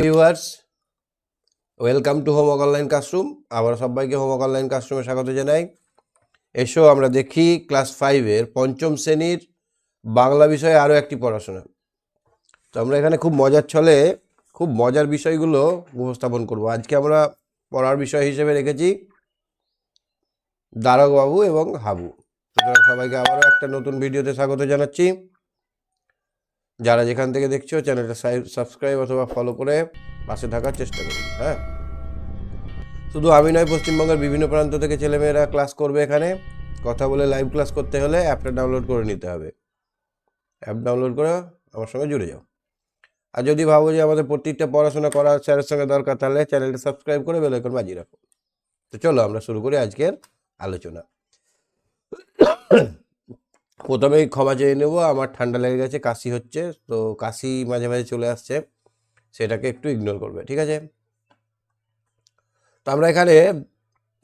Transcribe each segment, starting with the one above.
Viewers welcome to homework online classroom আবার সবাইকে homework online ক্লাসরুমে স্বাগত জানাই। এসো আমরা দেখি ক্লাস ফাইভের পঞ্চম শ্রেণির বাংলা বিষয়ে আরও একটি পড়াশোনা। তো আমরা এখানে খুব মজার ছলে খুব মজার বিষয়গুলো উপস্থাপন করব। আজকে আমরা পড়ার বিষয় হিসেবে রেখেছি দারোগাবু এবং হাবু। সুতরাং সবাইকে আবারও একটা নতুন ভিডিওতে স্বাগত জানাচ্ছি। যারা যেখান থেকে দেখছ, চ্যানেলটা সাবস্ক্রাইব অথবা ফলো করে পাশে থাকার চেষ্টা করুন হ্যাঁ? শুধু আমি নয়, পশ্চিমবঙ্গের বিভিন্ন প্রান্ত থেকে ছেলেমেয়েরা ক্লাস করবে এখানে। কথা বলে লাইভ ক্লাস করতে হলে অ্যাপটা ডাউনলোড করে নিতে হবে। অ্যাপ ডাউনলোড করে আমার সঙ্গে জুড়ে যাও। আর যদি ভাবো যে আমাদের প্রত্যেকটা পড়াশোনা করার স্যারের সঙ্গে দরকার, তাহলে চ্যানেলটা সাবস্ক্রাইব করে বেল আইকন বাজিয়ে রাখো। তো চলো আমরা শুরু করি আজকের আলোচনা। প্রথমেই ক্ষমা চেয়ে নেব, আমার ঠান্ডা লেগে গেছে, কাশি হচ্ছে, তো কাশি মাঝে মাঝে চলে আসছে, সেটাকে একটু ইগনোর করবে, ঠিক আছে? তো আমরা এখানে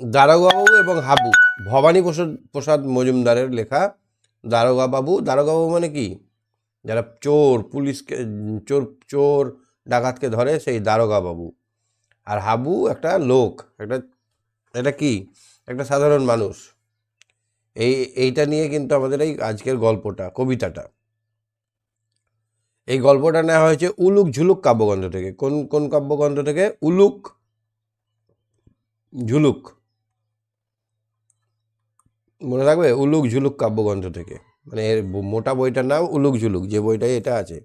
দারোগাবাবু এবং হাবু, ভবানী প্রসাদ প্রসাদ মজুমদারের লেখা দারোগা বাবু দারোগা মানে কি? যারা চোর, পুলিশকে, চোর চোর ডাকাতকে ধরে সেই দারোগা বাবু আর হাবু একটা লোক, একটা, এটা কি? একটা সাধারণ মানুষ। এই, এইটা নিয়ে কিন্তু আমাদের এই আজকের গল্পটা, কবিতাটা। এই গল্পটা নেওয়া হয়েছে উলুক ঝুলুক কাব্যগ্রন্থ থেকে। কোন কোন কাব্যগ্রন্থ থেকে? উলুক ঝুলুক। মনে রাখবে উলুক ঝুলুক কাব্যগ্রন্থ থেকে। মানে এর মোটা বইটার নাম উলুক ঝুলুক, যে বইটাই এটা আছে।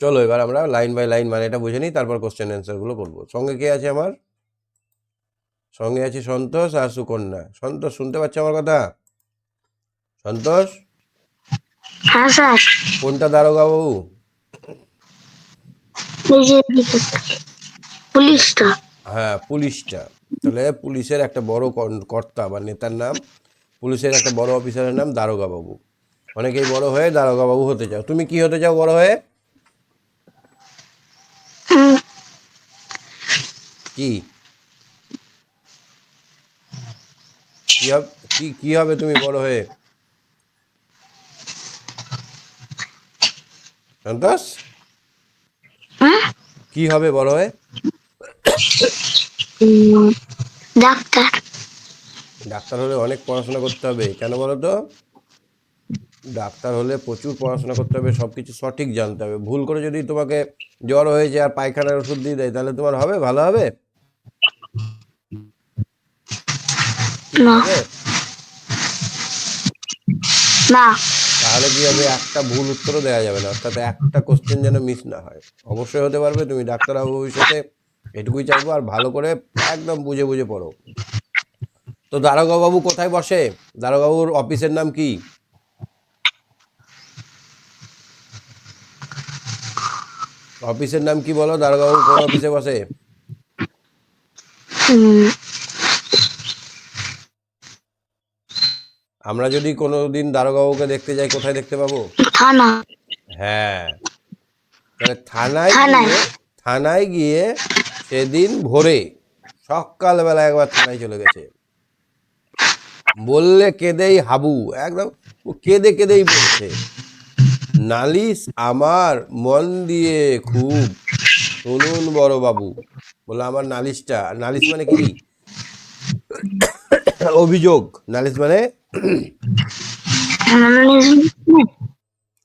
চলো এবার আমরা লাইন বাই লাইন মানে এটা বুঝে নিই তারপর কোশ্চেন অ্যান্সারগুলো করব সঙ্গে কে আছে আমার? সঙ্গে আছে সন্তোষ আর সুকন্যা। সন্তোষ শুনতে পাচ্ছ আমার কথা? সন্তোষ? হ্যাঁ স্যার। কোনটা দারোগা বাবু পুলিশটা। হ্যাঁ পুলিশটা। তাহলে পুলিশের একটা বড় কর্তা বা নেতার নাম পুলিশের একটা বড় অফিসারের নাম দারোগা বাবু অনেকেই বড় হয়ে দারোগা বাবু হতে চাও। তুমি কি হতে চাও বড় হয়ে? কি? কি হবে কি কি হবে তুমি বড় হয়ে? সন্তোষ? কি হবে বড় হয়ে? ডাক্তার। ডাক্তার হলে অনেক পড়াশোনা করতে হবে কেন বলো তো? ডাক্তার হলে প্রচুর পড়াশোনা করতে হবে সব কিছু সঠিক জানতে হবে। ভুল করে যদি তোমাকে জ্বর হয়েছে আর পায়খানার ওষুধ দিয়ে দেয় তাহলে তোমার হবে ভালো হবে? না। না। তাহলে কি হবে একটা ভুল উত্তরও দেওয়া যাবে না অর্থাৎ একটা কোশ্চেন যেন মিস না হয়। অবশ্যই হতে পারবে তুমি ডাক্তার হবে ভবিষ্যতে এটুকুই চাইব আর ভালো করে একদম বুঝে বুঝে পড়ো। তো দারোগা বাবু কোথায় বসে? দারোগা বাবুর অফিসের নাম কি? অফিসের নাম কি বলো? দারোগা বাবু কোন অফিসে বসে? আমরা যদি কোনো দিন দারোগা বাবুকে দেখতে যাই কোথায় দেখতে পাবো? থানা। হ্যাঁ। তাহলে থানায়। গিয়ে থানায়। গিয়ে সেদিন ভোরে সকালবেলা একবার থানায় চলে গেছে। বললে কেঁদেই হাবু একদম কেঁদে কেঁদেই বলছে। নালিশ আমার মন দিয়ে খুব। শুনুন বড় বাবু বলে আমার নালিশটা নালিশ মানে কি? অভিযোগ নালিশ মানে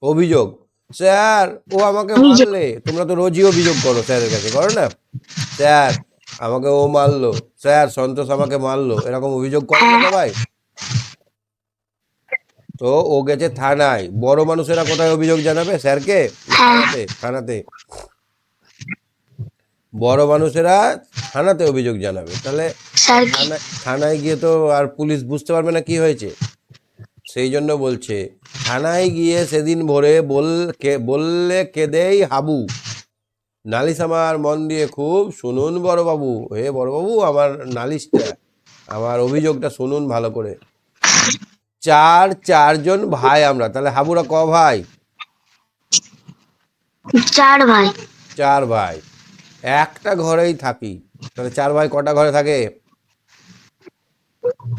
অভিযোগ। স্যার ও আমাকে মারলে। তোমরা তো রোজই অভিযোগ করো স্যারের কাছে করো না? স্যার আমাকে ও মারলো। স্যার সন্তোষ আমাকে মারলো। এরকম অভিযোগ করো না সবাই তো ও গেছে থানায়। বড় মানুষেরা কোথায় অভিযোগ জানাবে স্যারকে? থানাতে থানাতে। বড় মানুষেরা থানাতে অভিযোগ জানাবে। তাহলে থানায় গিয়ে তো আর পুলিশ বুঝতে পারবে না কি হয়েছে। সেই জন্য বলছে থানায় গিয়ে সেদিন ভোরে বল কে বললে কেঁদেই হাবু। নালিশ আমার মন দিয়ে খুব শুনুন বড়বাবু। হে বড়বাবু আমার নালিশটা আমার অভিযোগটা শুনুন ভালো করে। চার চারজন ভাই আমরা তাহলে হাবুরা ক ভাই? চার ভাই। চার ভাই। একটা ঘরেই থাকি। তাহলে চার ভাই কটা ঘরে থাকে?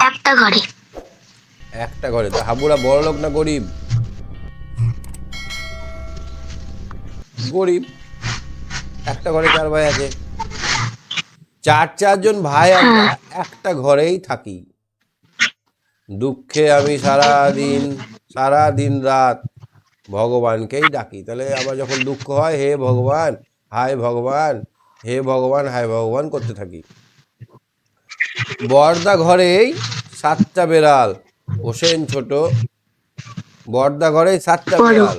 একটা ঘরে। একটা ঘরে। তো হাবুরা বড় লোক না গরিব? গরিব। একটা ঘরে চার ভাই আছে। চার চারজন ভাই আমরা একটা ঘরেই থাকি। দুঃখে আমি সারা দিন সারা দিন রাত ভগবানকেই ডাকি। তাহলে আবার যখন দুঃখ হয় হে ভগবান হায় ভগবান হে ভগবান হায় ভগবান করতে থাকি। বর্দা ঘরেই সাতটা বেড়াল পোষেন ছোট বর্দা ঘরেই সাতটা বেড়াল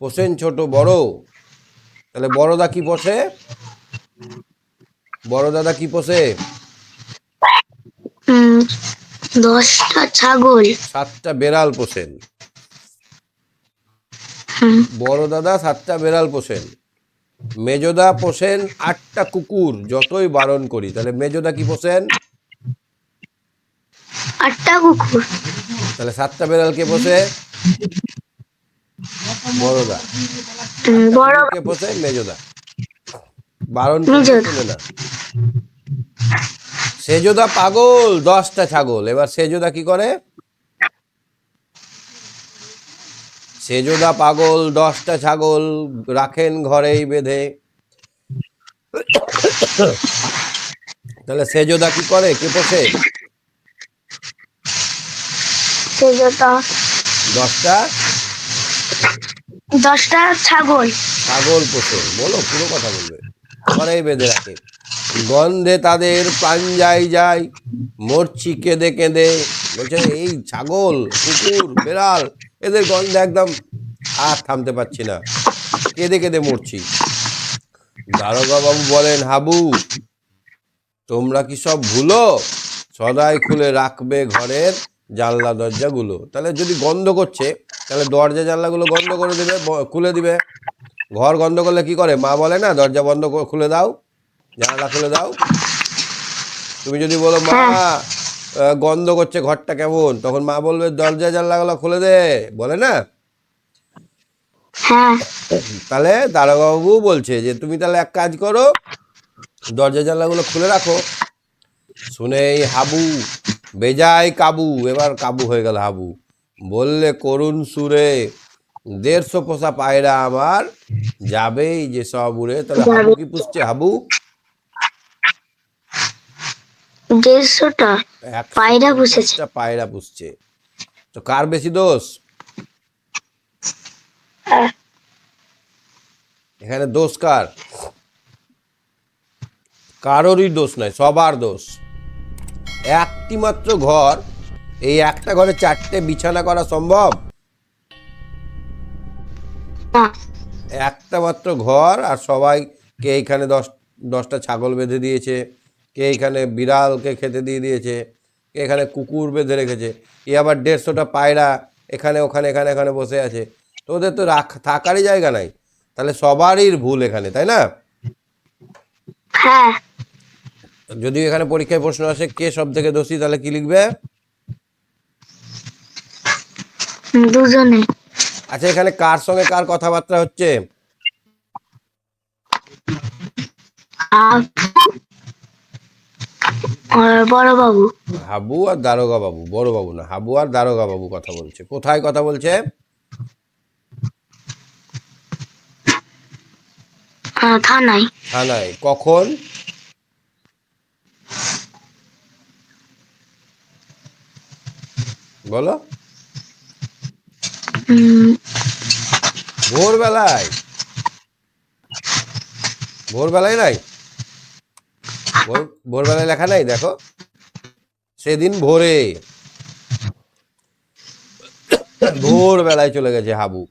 পোষেন ছোট বড়। তাহলে বড়দা কি পোষে? বড় দাদা কি পোষে? দশটা ছাগল। সাতটা বেড়াল পোষেন। বড় দাদা সাতটা বেড়াল পোষেন। মেজদা পোষেন আটটা কুকুর যতই বারণ করি। তাহলে মেজদা কি পোষেন? আটটা কুকুর। তাহলে সাতটা বেড়াল কে পোষে? বড়দা। কে পোষে? মেজদা। বারণ না সেজদা পাগল দশটা ছাগল। এবার সেজদা কি করে? সেজদা পাগল দশটা ছাগল রাখেন ঘরেই বেঁধে। তাহলে সেজদা কি করে? কে পোষে? দশটা? দশটা ছাগল। ছাগল পোষে। বলো পুরো কথা বলবে। ঘরেই বেঁধে রাখে। গন্ধে তাদের পাঞ্জায় যায় মরছি কেঁদে কেঁদে। বলছে এই ছাগল কুকুর বেড়াল এদের গন্ধে একদম আর থামতে পারছি না। কেঁদে কেঁদে মরছি। দারোগা বাবু বলেন, হাবু, তোমরা কি সব ভুলো? সদাই খুলে রাখবে ঘরের জানলা দরজাগুলো। তাহলে যদি গন্ধ করছে, তাহলে দরজা জানলাগুলো বন্ধ করে দেবে খুলে দিবে। ঘর গন্ধ করলে কি করে? মা বলে না, দরজা বন্ধ খুলে দাও, জানলা খুলে দাও। তুমি যদি বলো, মা গন্ধ করছে ঘরটা কেমন? তখন মা বলবে দরজা জানলাগুলো খুলে দে বলে না? হ্যাঁ। তাহলে দারোগাবু বলছে যে তুমি তাহলে এক কাজ করো দরজা জানলাগুলো খুলে রাখো। শুনে এই হাবু বেজায় কাবু এবার কাবু হয়ে গেল হাবু। বললে করুণ সুরে দেড়শো পোষা পায়রা আমার যাবেই যে সব উড়ে। তাহলে হাবু কি পুষছে হাবু? দেড়শোটা পায়রা। পঞ্চাশটা পায়রা পুষছে তো কার বেশি দোষ? এখানে দোষ কার? কারোরই দোষ নয় সবার দোষ। একটি মাত্র ঘর এই একটা ঘরে চারটে বিছানা করা সম্ভব? একটা মাত্র ঘর আর সবাই কে এইখানে দশ দশটা ছাগল বেঁধে দিয়েছে। কে এখানে বিড়ালকে খেতে দিয়ে দিয়েছে কে এখানে কুকুর বেঁধে রেখেছে এ আবার দেড়শোটা পায়রা এখানে ওখানে এখানে এখানে বসে আছে। তো ওদের তো রাখ থাকারই জায়গা নাই। তাহলে সবারই ভুল এখানে তাই না? হ্যাঁ। যদি এখানে পরীক্ষায় প্রশ্ন আসে কে সব থেকে দোষী তাহলে কি লিখবে? দুজনে। আচ্ছা এখানে কার সঙ্গে কার কথাবার্তা হচ্ছে? হাবু আর দারোগা বাবু বড় বাবু না হাবু আর দারোগা বাবু কথা বলছে। কোথায় কথা বলছে? থানায়। থানায়। কখন? বলো। ভোরবেলায়। ভোরবেলায় নাই? ভোরবেলায় লেখা নাই দেখো। সেদিন ভোরে ভোরবেলায় চলে গেছে হাবু।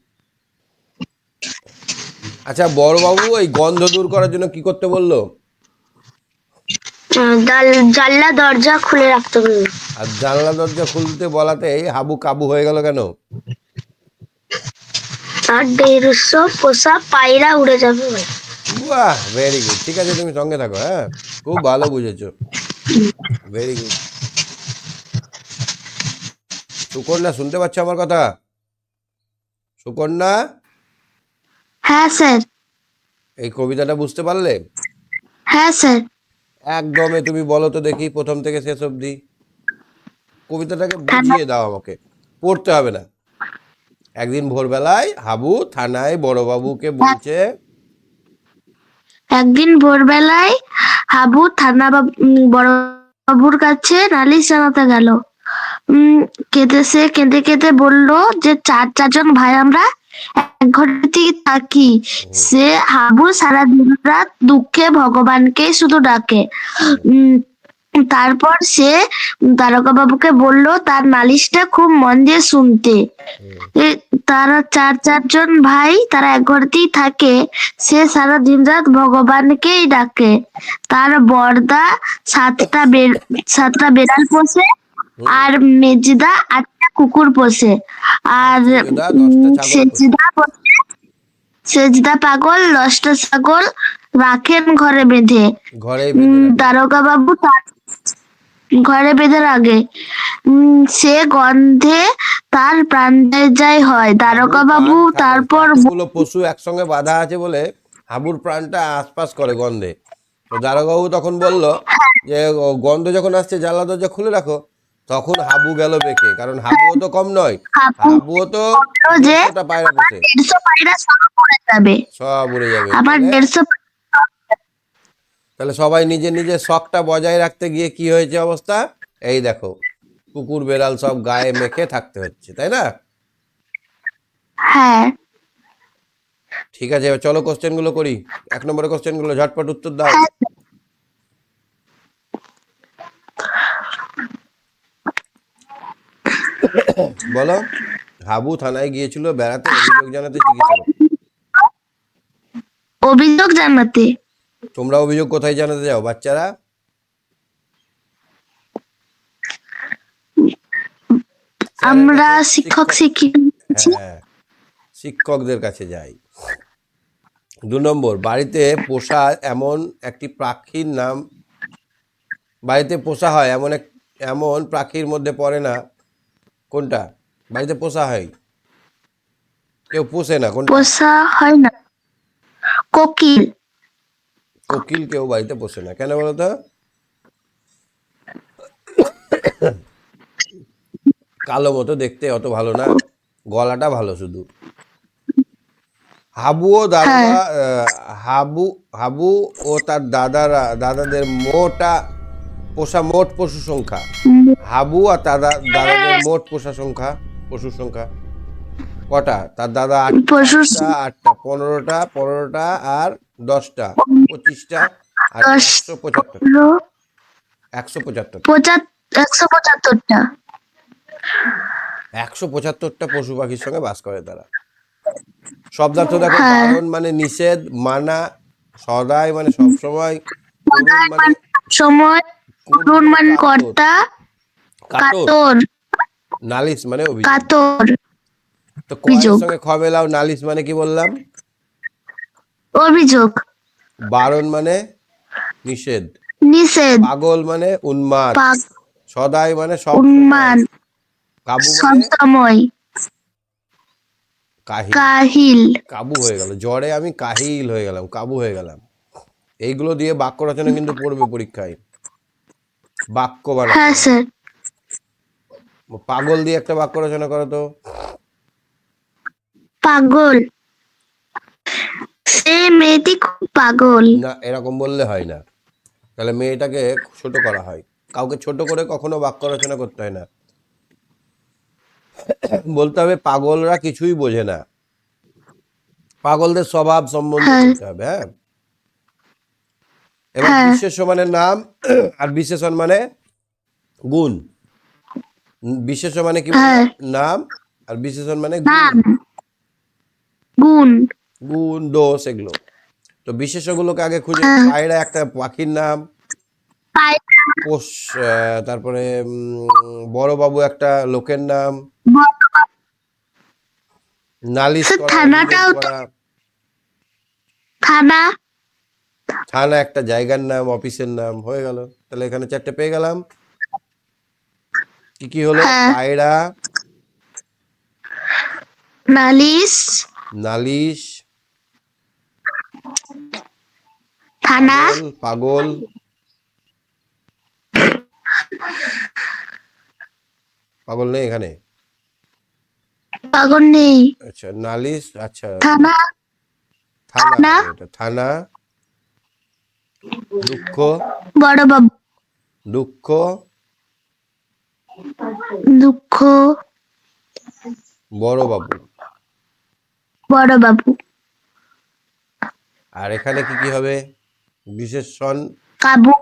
আচ্ছা বড়বাবু ওই গন্ধ দূর করার জন্য কি করতে বলল? জানলা দরজা খুলে রাখতে বলল। আর জানলা দরজা খুলতে বলাতেই হাবু কাবু হয়ে গেল কেন? তার দেড়শো পোষা পায়রা উড়ে যাবে। বাহ ভেরি গুড ঠিক আছে তুমি সঙ্গে থাকো হ্যাঁ? খুব ভালো বুঝেছ। ভেরি গুড সুকন্যা শুনতে পাচ্ছ আমার কথা? সুকন্যা? হ্যাঁ স্যার। এই কবিতাটা বুঝতে পারলে? হ্যাঁ স্যার। একদমে তুমি বলো তো দেখি প্রথম থেকে শেষ অবধি। কবিতাটাকে বুঝিয়ে দাও আমাকে। পড়তে হবে না। একদিন ভোরবেলায় হাবু থানায় বড়বাবুকে বলছে একদিন ভোরবেলায় হাবু থানা বাবু- বড় বাবুর কাছে নালিশ জানাতে গেল। উম কেঁদে সে কেঁদে কেঁদে বলল যে চার, চারজন ভাই আমরা এক ঘরেতেই থাকি। সে হাবু সারা দিন রাত দুঃখে ভগবানকে শুধু ডাকে। উম তারপর সে দারোগা বাবুকে বলল তার নালিশটা খুব মন দিয়ে শুনতে। তারা চার চারজন ভাই তারা এক ঘরতেই থাকে। সে সারা দিন রাত ভগবানকেই ডাকে। তার বর্দা সাতটা সাতটা বেড়াল পোষে আর মেজদা আটটা কুকুর পোষে। আর। সেজদা পোষে। সেজদা পাগল দশটা ছাগল রাখেন ঘরে বেঁধে। দারোগা বাবু ঘরে বেঁধে রাখে। সে গন্ধে তার প্রাণ যায় যায় হয় দারোগা বাবু তারপর পশু একসঙ্গে বাঁধা আছে বলে হাবুর প্রাণটা আশপাশ করে গন্ধে। তো দারোগাবু তখন বলল যে গন্ধ যখন আসছে জানলা দরজা খুলে রাখো। তখন হাবু গেল বেঁকে। কারণ হাবুও তো কম নয়। হাবু হাবুও তো যে পায়রা বসে। সব পড়ে যাবে। সব উড়ে যাবে। আবার দেড়শো তাহলে সবাই নিজের নিজের শখটা বজায় রাখতে গিয়ে কি হয়েছে অবস্থা? এই দেখো কুকুর বেড়াল সব গায়ে মেখে থাকতে হচ্ছে তাই না? হ্যাঁ। ঠিক আছে চলো কোশ্চেনগুলো করি। এক নম্বরের কোশ্চেনগুলো ঝটপট উত্তর দাও। বলো হাবু থানায় গিয়েছিল বেড়াতে? অভিযোগ জানাতে চিকিৎসা অভিযোগ জানাতে? তোমরা অভিযোগ কোথায় জানাতে যাও বাচ্চারা? আমরা শিক্ষক শিক্ষিকা হ্যাঁ শিক্ষকদের কাছে যাই। দু নম্বর বাড়িতে পোষা এমন একটি পাখির নাম বাড়িতে পোষা হয় এমন এক এমন পাখির মধ্যে পড়ে না। কোনটা? বাড়িতে পোষা হয়? কেউ পোষে না কোনটা? পোষা হয় না। কোকিল। কোকিল কেউ বাড়িতে পোষে না। কেন বলো তো? কালো মতো দেখতে অত ভালো না গলাটা ভালো শুধু। হাবু ও দাদা হাবু হাবু ও তার দাদারা দাদাদের মোটা পোষা মোট পশু সংখ্যা। হাবু আর তার দা- দাদাদের মোট পোষা সংখ্যা পশুর সংখ্যা কটা? তার দাদা আটটা আটটা পনেরোটা পনেরোটা আর দশটা পঁচিশটা আর। একশো পঁচাত্তর। একশো পঁচাত্তর। একশো পঁচাত্তরটা। একশো পঁচাত্তরটা পশু পাখির সঙ্গে বাস করে তারা। শব্দার্থ দেখো হ্যাঁ। বারণ মানে নিষেধ মানা সদাই মানে সবসময় মানে সময় করুণ মান কাতর। কর্তা কাতর। নালিশ মানে কাতর। তো কয়ের সঙ্গে নালিশ মানে কি বললাম? অভিযোগ। বারণ মানে নিষেধ। নিষেধ। পাগল মানে উন্মাদ। সদাই মানে সব কাবু মানে সবসময় কাহিল। কাবু হয়ে গেল। জ্বরে আমি কাহিল হয়ে গেলাম কাবু হয়ে গেলাম। এইগুলো দিয়ে বাক্য রচনা কিন্তু পড়বে পরীক্ষায়। বাক্য বানাতে হ্যাঁ স্যার। পাগল দিয়ে একটা বাক্য রচনা করো তো। পাগল। সে মেয়েটি খুব পাগল। না এরকম বললে হয় না। তাহলে মেয়েটাকে ছোট করা হয়। কাউকে ছোট করে কখনো বাক্য রচনা করতে হয় না। বলতে হবে পাগলরা কিছুই বোঝে না। পাগলদের স্বভাব সম্বন্ধে হ্যাঁ। বলতে হবে হ্যাঁ? এবার হ্যাঁ। বিশেষ্য মানে নাম আর বিশেষণ মানে গুণ। উম, বিশেষ্য মানে কি হ্যাঁ। নাম আর বিশেষণ মানে গুণ। গুণ দোষ এগুলো। তো বিশেষগুলোকে আগে খুঁজে হ্যাঁ। পায়রা একটা পাখির নাম। পোষ তারপরে বড় বাবু একটা লোকের নাম। নালিশ করা। থানা। থানা একটা জায়গার নাম অফিসের নাম হয়ে গেল। তাহলে এখানে চারটে পেয়ে গেলাম। কি কি হলো? হ্যাঁ। পায়রা। নালিশ। নালিশ। থানা? পাগল, পাগল। নেই এখানে? পাগল নেই। আচ্ছা নালিশ আচ্ছা। থানা? থানা থানা। দুঃখ। বড় বাবু। দুঃখ। দুঃখ। বড় বাবু। বড় বাবু। আর এখানে কি কি হবে? বিশেষণ কাবু।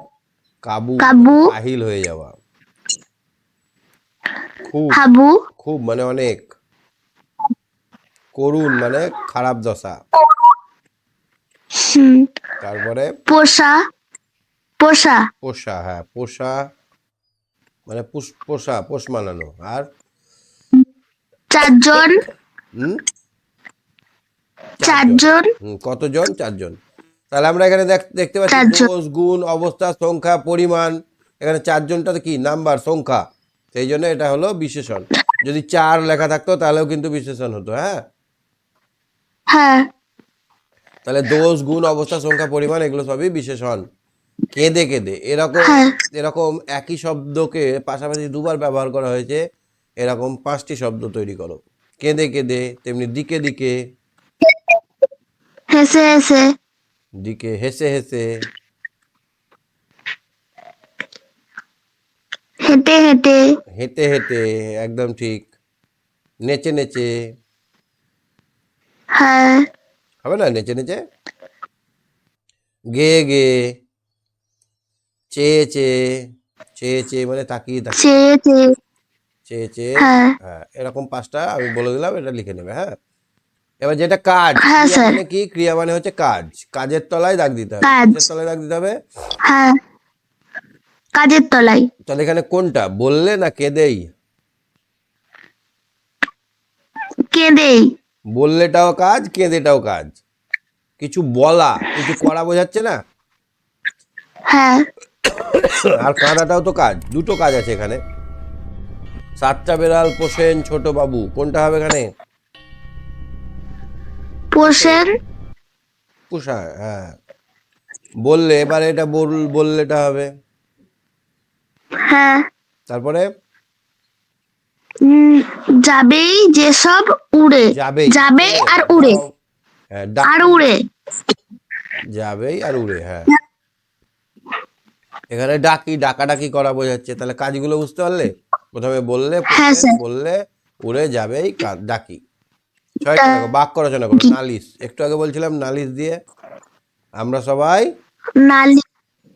কাবু কাবু। কাহিল হয়ে যাওয়া। খুব হাবু। খুব মানে অনেক। করুণ মানে খারাপ দশা। তারপরে? পোষা। পোষা। পোষা হ্যাঁ পোষা মানে পুষ পোষা পোষ মানানো। আর? চারজন। হুম? চারজন। হুম, কতজন? চারজন। তাহলে আমরা এখানে দেখ- দেখতে পাচ্ছি। দোষ গুণ অবস্থা সংখ্যা পরিমাণ। এখানে চারজনটা কি? নাম্বার সংখ্যা। সেই জন্য এটা হলো বিশেষণ। যদি চার লেখা থাকতো তাহলেও কিন্তু বিশেষণ হতো হ্যাঁ? হ্যাঁ। তাহলে দোষ গুণ অবস্থা সংখ্যা পরিমাণ এগুলো সবই বিশেষণ। কেঁদে কেঁদে। এরকম হ্যাঁ। এরকম একই শব্দকে পাশাপাশি দুবার ব্যবহার করা হয়েছে। এরকম পাঁচটি শব্দ তৈরি করো। কেঁদে কেঁদে তেমনি দিকে দিকে। হেসে হেসে। দিকে হেসে হেসে। হেঁটে হেঁটে। হেঁটে হেঁটে একদম ঠিক। নেচে নেচে। হ্যাঁ। হবে না নেচে নেচে? গে গে চেয়ে চেয়ে চেয়ে চেয়ে মানে তাকিয়ে তাকিয়ে। চেয়ে চেয়ে। চেয়ে চেয়ে। হ্যাঁ। হ্যাঁ এরকম পাঁচটা আমি বলে দিলাম এটা লিখে নেবে হ্যাঁ? এবার যেটা কাজ হ্যাঁ, স্যার। মানে কি? ক্রিয়া মানে হচ্ছে কাজ। কাজের তলায় দাগ দিতে হবে। কাজ। কাজের তলায় দাগ দিতে হবে? হ্যাঁ। কাজের তলায়। তাহলে এখানে কোনটা? বললে না কেঁদেই? কেঁদেই। বললেটাও কাজ কেঁদেটাও কাজ। কিছু বলা কিছু করা বোঝাচ্ছে না? হ্যাঁ। আর কাঁদাটাও তো কাজ। দুটো কাজ আছে এখানে। সাতটা বেড়াল পোষেন ছোট বাবু। কোনটা হবে এখানে? পোষেন? পোষা হ্যাঁ। বললে এবারে এটা বল বললে এটা হবে। হ্যাঁ। তারপরে? যাবেই যেসব উড়ে। যাবেই। যাবে আর উড়ে। হ্যাঁ আর উড়ে। যাবেই আর উড়ে হ্যাঁ। এখানে ডাকি ডাকাডাকি করা বোঝাচ্ছে। তাহলে কাজগুলো বুঝতে পারলে? প্রথমে বললে হ্যাঁ। বললে উড়ে যাবেই ডাকি। ছয়টা দেখো বাক্য রচনা করো। নালিশ। একটু আগে বলছিলাম নালিশ দিয়ে আমরা সবাই নালি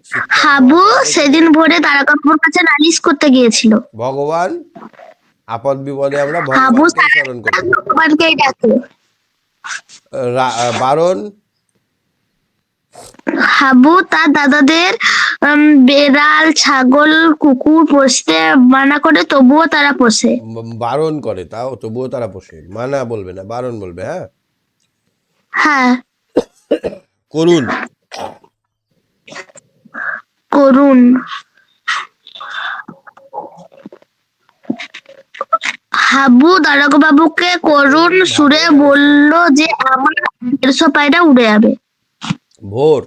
শিক্ষা হাবু সেদিন ভোরে তারকাপুর কাছে নালিশ করতে গিয়েছিল। ভগবান আপদ বিপদে আমরা ভগবানকে স্মরণ করি ভগবানকেই ডাকে। বারণ। হাবু তার দাদাদের বেড়াল ছাগল কুকুর পোষতে মানা করে তবুও তারা পোষে। বারণ করে তাও তবুও তারা পোষে। মানা বলবে না বারণ বলবে হ্যাঁ? হ্যাঁ। করুন করুন হাবু দারোগা বাবুকে করুণ সুরে বলল যে আমার দেড়শো পায়রা উড়ে যাবে। ভোর।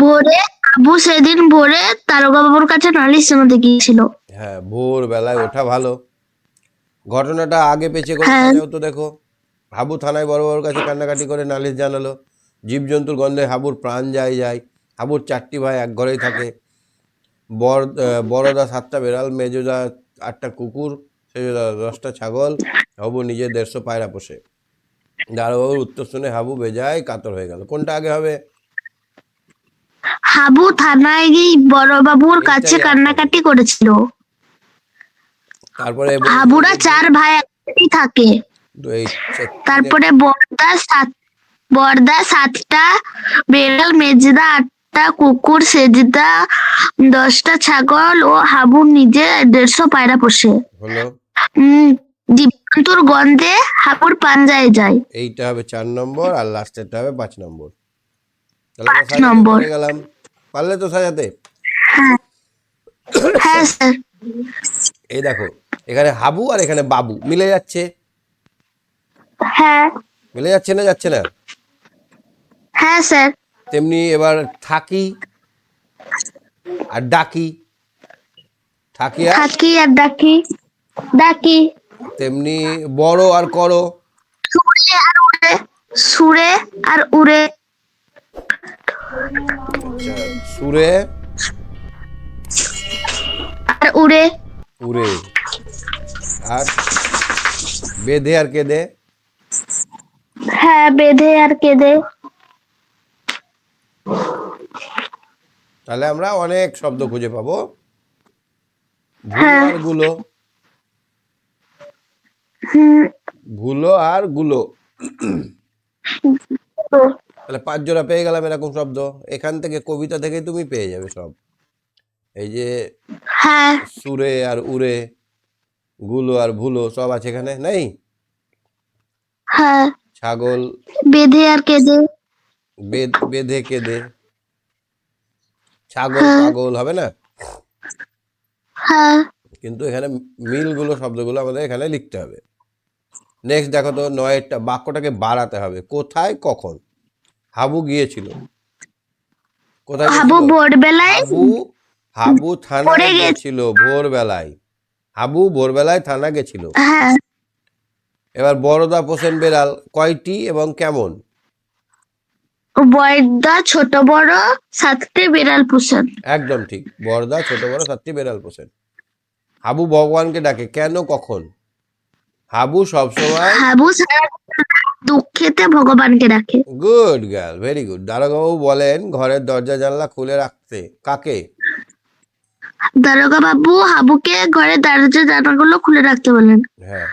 ভোরে আবু সেদিন ভোরে দারোগা বাবুর কাছে নালিশ জানাতে গিয়েছিল। হ্যাঁ ভোর বেলায় ওঠা ভালো। ঘটনাটা আগে পেছে করে হ্যাঁ। তো দেখো। হাবু থানায় বড় বড় কাছে কান্নাকাটি করে নালিশ জানালো। জীবজন্তুর গন্ধে হাবুর প্রাণ যায় যায়। হাবুর চারটি ভাই এক ঘরেই থাকে। বড় বড়দা সাতটা বেড়াল মেজদা আটটা কুকুর সেজদা দশটা ছাগল। হাবু নিজে দেড়শো পায়রা পোষে। দারোবাবুর উত্তর শুনে হাবু বেজায় কাতর হয়ে গেল। কোনটা আগে হবে? হাবু থানায় গিয়ে বড় বাবুর কাছে কান্নাকাটি করেছিল। তারপরে হাবুরা চার ভাই একসাথেই থাকে। তারপরে বর্দা সাত বর্দা সাতটা বেড়াল মেজদা আটটা কুকুর সেজদা দশটা ছাগল ও হাবু নিজে দেড়শো পায়রা পোষে। জীবজন্তুর গন্ধে হাবুর পাঞ্জায় যায় এইটা হবে চার নম্বর আর লাস্টেরটা হবে পাঁচ নম্বর। তাহলে আমরা সাজাতে। পেরে গেলাম। পারলে তো সাজাতে। হ্যাঁ স্যার। এই দেখো এখানে হাবু আর এখানে বাবু মিলে যাচ্ছে। হ্যাঁ। মিলে যাচ্ছে না যাচ্ছে না? হ্যাঁ স্যার। তেমনি এবার থাকি আর ডাকি। থাকি আর? থাকি আর ডাকি। ডাকি। তেমনি বড় আর করো। সুরে আর উড়ে। সুরে আর উড়ে। সুরে? আর উড়ে। উড়ে। আর বেঁধে আর কেঁদে? হ্যাঁ বেঁধে আর কেঁদে। তাহলে আমরা অনেক শব্দ খুঁজে পাবো। ভুলো হ্যাঁ। আরগুলো। ভুলো আরগুলো। তাহলে পাঁচ জোড়া পেয়ে গেলাম এরকম শব্দ। এখান থেকে কবিতা থেকে তুমি পেয়ে যাবে সব। এই যে হ্যাঁ। সুরে আর উড়ে গুলো আর ভুলো সব আছে এখানে নেই? হ্যাঁ। ছাগল। বেঁধে আর কেঁদে। বেঁধে কেঁদে। ছাগল হ্যাঁ। পাগল হবে না? কিন্তু এখানে মিলগুলো শব্দগুলো আমাদের এখানে লিখতে হবে। নেক্সট দেখো তো নয়েরটা বাক্যটাকে বাড়াতে হবে। কোথায় কখন? হাবু গিয়েছিল। কোথায় হাবু ভোরবেলায়? হাবু হাবু থানা গেছিল ভোরবেলায়। হাবু ভোরবেলায় থানা গেছিল। হ্যাঁ। এবার বড়দা পোষেন বেড়াল কয়টি এবং কেমন? বয়দা ছোট বড় সাতটি বিড়াল পুষেন একদম ঠিক। বড়দা ছোট বড় সাতটি বেড়াল পোষেন হাবু ভগবানকে ডাকে কেন কখন? হাবু সবসময় হাবু দুঃখেতে ভগবানকে ডাকে গুড গার্ল ভেরি গুড দারোগাবু বলেন ঘরের দরজা জানলা খুলে রাখতে। কাকে? দারোগা বাবু হাবুকে ঘরে দরজা জানাগুলো খুলে রাখতে বলেন। হ্যাঁ।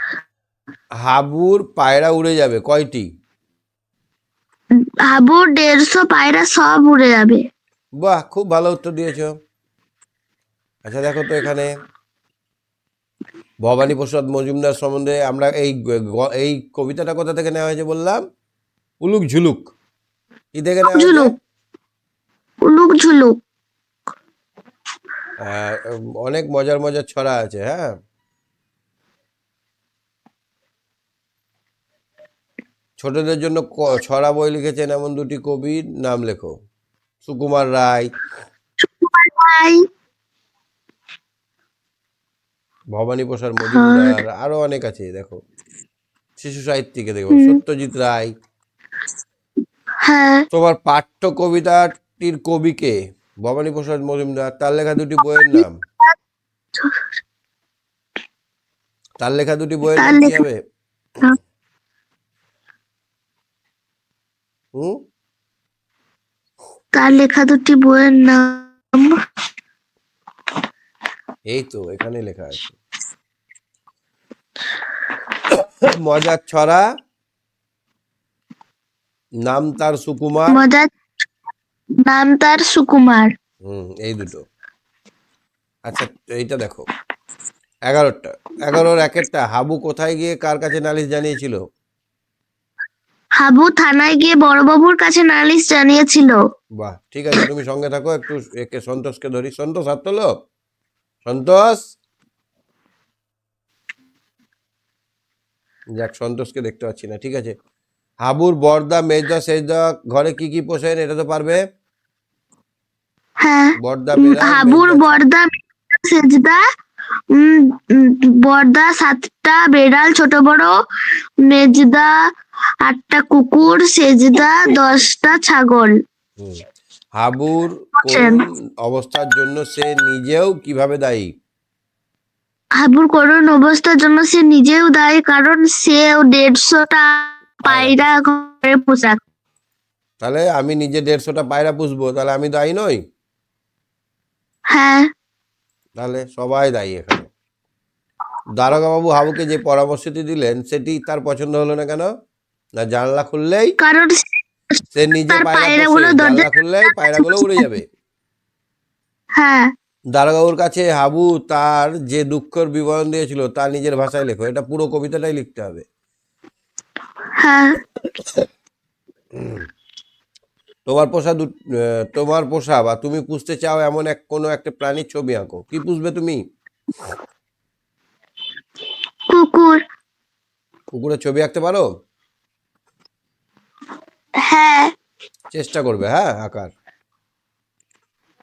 হাবুর পায়রা উড়ে যাবে কয়টি? হাবু দেড়শো পায়রা সব উড়ে যাবে। বাহ খুব ভালো উত্তর দিয়েছ। আচ্ছা দেখো তো এখানে। ভবানী প্রসাদ মজুমদার সম্বন্ধে আমরা এই এই কবিতাটা কোথা থেকে নেওয়া হয়েছে বললাম? উলুক ঝুলুক। কি থেকে নেওয়া হয়েছে? ঝুলুক। উলুক ঝুলুক। আহ, অনেক মজার মজার ছড়া আছে হ্যাঁ। ছোটদের জন্য ছড়া বই লিখেছেন এমন দুটি কবির নাম লেখো। সুকুমার রায়। ভাই ভবানী প্রসাদ মজুমদার আরও অনেক আছে দেখো। শিশু সাহিত্যিকে দেখো সত্যজিৎ রায়। হ্যাঁ। তোমার পাঠ্য কবিতাটির কবিকে ভবানী প্রসাদ মজুমদার তার লেখা দুটি বইয়ের নাম? তার লেখা দুটি বইয়ের নাম কি হবে? হ্যাঁ। হুম? তার লেখা দুটি বইয়ের নাম এই তো এখানে লেখা আছে। মজার ছড়া। নাম তার সুকুমার। মজার নাম তার সুকুমার। হুম এই দুটো। আচ্ছা এইটা দেখো। এগারোটা। এগারোর একেরটা হাবু কোথায় গিয়ে কার কাছে নালিশ জানিয়েছিল? হাবু থানায় গিয়ে বড়বাবুর কাছে নালিশ জানিয়েছিল। বাহ ঠিক আছে তুমি সঙ্গে থাকো একটু একে সন্তোষকে ধরি। সন্তোষ হাত তোলো সন্তোষ? যাক সন্তোষকে দেখতে পাচ্ছি না ঠিক আছে। হাবুর বর্দা মেজদা সেজদা ঘরে কি কি পোষেন এটা তো পারবে? হ্যাঁ বর্দা হাবুর বর্দা সেজদা বর্দা সাতটা বেড়াল ছোট বড় মেজদা আটটা কুকুর সেজদা দশটা ছাগল। হাবুর। করুণ অবস্থার জন্য সে নিজেও কীভাবে দায়ী? হাবুর করুণ অবস্থার জন্য সে নিজেও দায়ী কারণ সে দেড়শোটা পায়রা ঘরে পোশাক তাহলে আমি নিজে দেড়শোটা পায়রা পুষবো তাহলে আমি দায়ী নই? হ্যাঁ। তাহলে সবাই দায়ী এখানে। দারোগা বাবু হাবুকে যে পরামর্শটি দিলেন সেটি তার পছন্দ হলো না কেন? না জানলা খুললেই? কারণ সে নিজে পায়রা দরজা- জানলা খুললেই পায়রাগুলো উড়ে যাবে। হ্যাঁ। দারোগাবুর কাছে হাবু তার যে দুঃখের বিবরণ দিয়েছিল তা নিজের ভাষায় লেখো। এটা পুরো কবিতাটাই লিখতে হবে। হ্যাঁ। তোমার পোষা দু- তোমার পোষা বা তুমি পুষতে চাও এমন এক কোনো একটা প্রাণীর ছবি আঁকো। কি পুষবে তুমি? কুকুর। কুকুরের ছবি আঁকতে পারো? হ্যাঁ। চেষ্টা করবে হ্যাঁ আঁকার।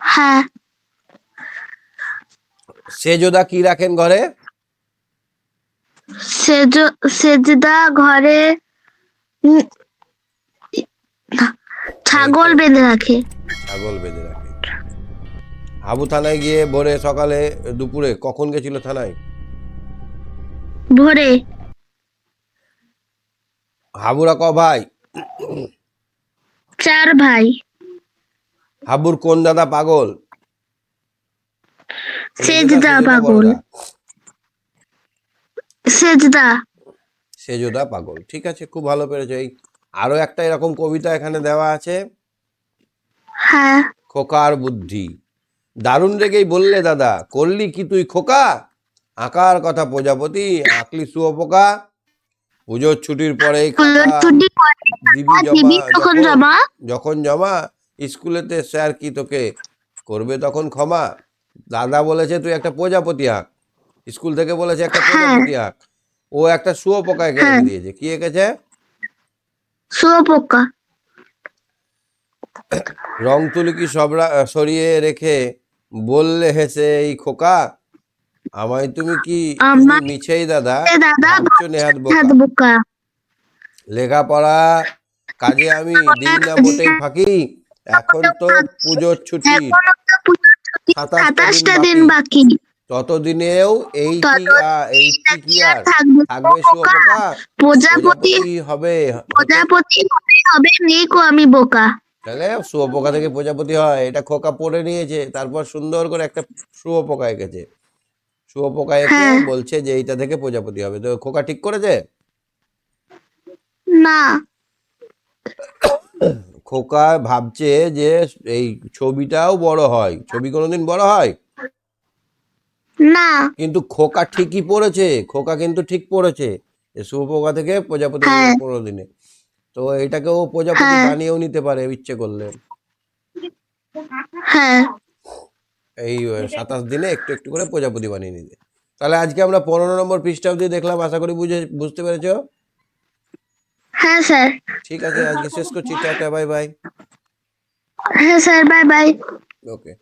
হ্যাঁ। সেজদা কি রাখেন ঘরে? সেজ সেজদা ঘরে ছাগল বেঁধে রাখে। ছাগল বেঁধে রাখে। হাবু থানায় গিয়ে ভোরে সকালে দুপুরে কখন গেছিল থানায়? ভোরে। হাবুরা ক ভাই? চার ভাই। হাবুর কোন দাদা পাগল? সেজদা পাগল। সেজদা। সেজদা পাগল ঠিক আছে খুব ভালো পেরেছ। এই আরও একটা এরকম কবিতা এখানে দেওয়া আছে। হ্যাঁ। খোকার বুদ্ধি। দারুণ রেগেই বললে দাদা করলি কি তুই খোকা? আঁকার কথা প্রজাপতি আঁকলি শুয়োপোকা পুজোর ছুটির পরে দিবি জমা যখন- জমা? স্কুলেতে স্যার কি তোকে? করবে তখন ক্ষমা। দাদা বলেছে তুই একটা প্রজাপতি আঁক। স্কুল থেকে বলেছে একটা হ্যাঁ। প্রজাপতি আঁক। ও একটা শুয়োপোকা এঁকে হ্যাঁ। দিয়েছে। কি এঁকেছে? শুয়োপোকা রং তুলিকি সবরা সরিয়ে রেখে বললে হেসে এই খোকা আমায় তুমি কি মিছেই দাদা? দাদা নেহাত বোকা। লেখাপড়া কাজে আমি দিই না মোটেই ফাঁকি। এখন তো পুজোর ছুটি। সাতাশটা দিন দিন বাকি। ততদিনেও এই এই কি কি আর? থাকবে? প্রজাপতি হবে। প্রজাপতি হবে নিকো আমি বোকা। তাহলে শুয়োপোকা থেকে প্রজাপতি হয়। এটা খোকা পড়ে নিয়েছে তারপর সুন্দর করে একটা শুয়োপোকা এঁকেছে। শুয়োপোকা এঁকে হ্যাঁ। বলছে যে এইটা থেকে প্রজাপতি হবে। তো খোকা ঠিক করেছে? না। খোকা ভাবছে যে এই ছবিটাও বড় হয়। ছবি কোনোদিন বড় হয়? না। কিন্তু খোকা ঠিকই পড়েছে। খোকা কিন্তু ঠিক পড়েছে। যে শুয়োপোকা থেকে প্রজাপতি হ্যাঁ। পনেরো দিনে তো এটাকেও প্রজাপতি হ্যাঁ। বানিয়েও নিতে পারে ইচ্ছে করলে। হ্যাঁ। এই সাতাশ দিলে একটু একটু করে প্রজাপতি বানিয়ে নিতে তাহলে আজকে আমরা পনেরো নম্বর পৃষ্ঠা অব্দি দেখলাম আশা করি বুঝে বুঝতে পেরেছ? হ্যাঁ স্যার। ঠিক আছে আজকে শেষ করছি টাটা বাই বাই। হ্যাঁ স্যার বাই বাই। ওকে।